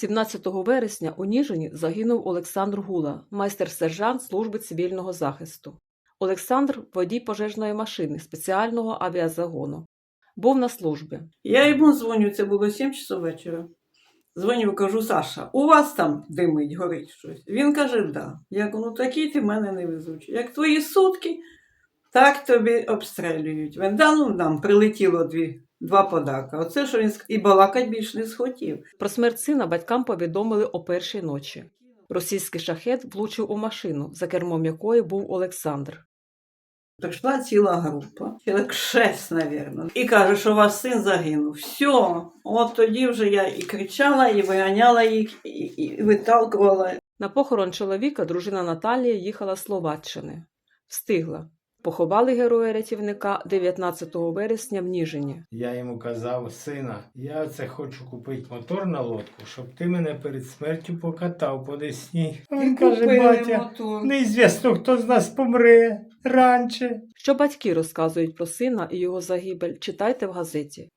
17 вересня у Ніжині загинув Олександр Гула, майстер-сержант служби цивільного захисту. Олександр водій пожежної машини спеціального авіазагону. Був на службі. Я йому дзвоню, це було 7 часов вечора. Дзвоню, кажу, Саша, у вас там димить, горить щось. Він каже, да. Я кажу, ну такі ти мене не везучі. Як твої сутки, так тобі обстрелюють. Він, да, ну нам прилетіло дві, два подака. Оце що він і балакать більш не схотів. Про смерть сина батькам повідомили о першій ночі. Російський шахет влучив у машину, за кермом якої був Олександр. Прийшла ціла група, чоловік шесть, мабуть, і каже, що у вас син загинув. Все, от тоді вже я і кричала, і виганяла їх, і, і виталкувала. На похорон чоловіка дружина Наталія їхала з Словаччини. Встигла. Поховали героя рятівника 19 вересня в Ніжині. Я йому казав, сина, я це хочу купити мотор на лодку, щоб ти мене перед смертю покатав по Десні. Він каже, батя, мотор. неізвісно, хто з нас помре раніше. Що батьки розказують про сина і його загибель, читайте в газеті.